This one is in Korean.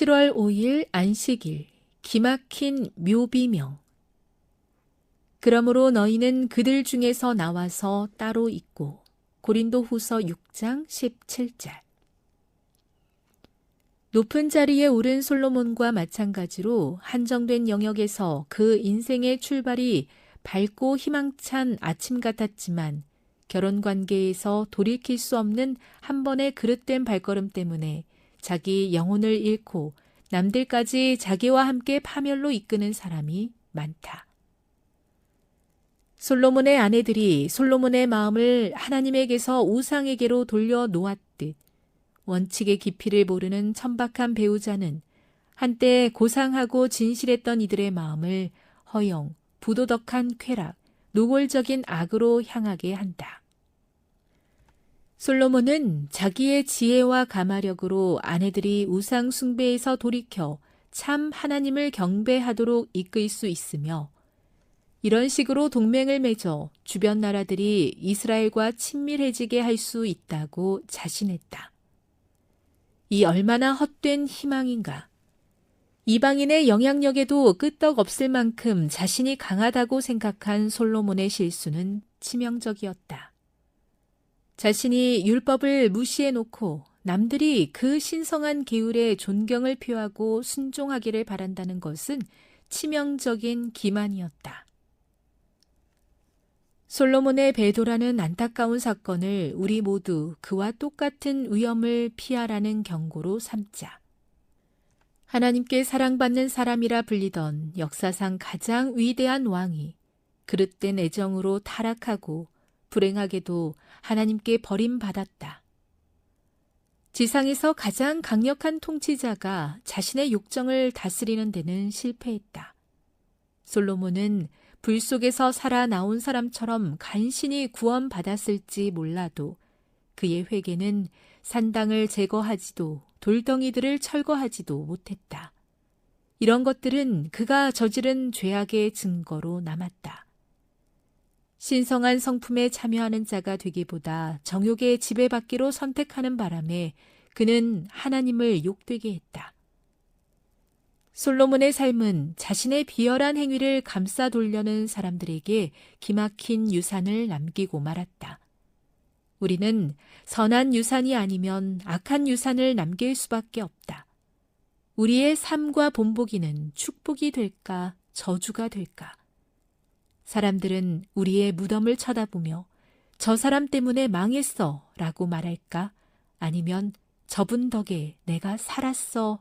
7월 5일 안식일 기막힌 묘비명. 그러므로 너희는 그들 중에서 나와서 따로 있고 고린도 후서 6장 17절. 높은 자리에 오른 솔로몬과 마찬가지로 한정된 영역에서 그 인생의 출발이 밝고 희망찬 아침 같았지만 결혼 관계에서 돌이킬 수 없는 한 번의 그릇된 발걸음 때문에 자기 영혼을 잃고 남들까지 자기와 함께 파멸로 이끄는 사람이 많다. 솔로몬의 아내들이 솔로몬의 마음을 하나님에게서 우상에게로 돌려 놓았듯 원칙의 깊이를 모르는 천박한 배우자는 한때 고상하고 진실했던 이들의 마음을 허영, 부도덕한 쾌락, 노골적인 악으로 향하게 한다. 솔로몬은 자기의 지혜와 가마력으로 아내들이 우상 숭배에서 돌이켜 참 하나님을 경배하도록 이끌 수 있으며 이런 식으로 동맹을 맺어 주변 나라들이 이스라엘과 친밀해지게 할 수 있다고 자신했다. 이 얼마나 헛된 희망인가. 이방인의 영향력에도 끄떡 없을 만큼 자신이 강하다고 생각한 솔로몬의 실수는 치명적이었다. 자신이 율법을 무시해 놓고 남들이 그 신성한 계율에 존경을 표하고 순종하기를 바란다는 것은 치명적인 기만이었다. 솔로몬의 배도라는 안타까운 사건을 우리 모두 그와 똑같은 위험을 피하라는 경고로 삼자. 하나님께 사랑받는 사람이라 불리던 역사상 가장 위대한 왕이 그릇된 애정으로 타락하고 불행하게도 하나님께 버림받았다. 지상에서 가장 강력한 통치자가 자신의 욕정을 다스리는 데는 실패했다. 솔로몬은 불 속에서 살아나온 사람처럼 간신히 구원받았을지 몰라도 그의 회개는 산당을 제거하지도 돌덩이들을 철거하지도 못했다. 이런 것들은 그가 저지른 죄악의 증거로 남았다. 신성한 성품에 참여하는 자가 되기보다 정욕의 지배받기로 선택하는 바람에 그는 하나님을 욕되게 했다. 솔로몬의 삶은 자신의 비열한 행위를 감싸 돌려는 사람들에게 기막힌 유산을 남기고 말았다. 우리는 선한 유산이 아니면 악한 유산을 남길 수밖에 없다. 우리의 삶과 본보기는 축복이 될까, 저주가 될까? 사람들은 우리의 무덤을 쳐다보며 저 사람 때문에 망했어 라고 말할까? 아니면 저분 덕에 내가 살았어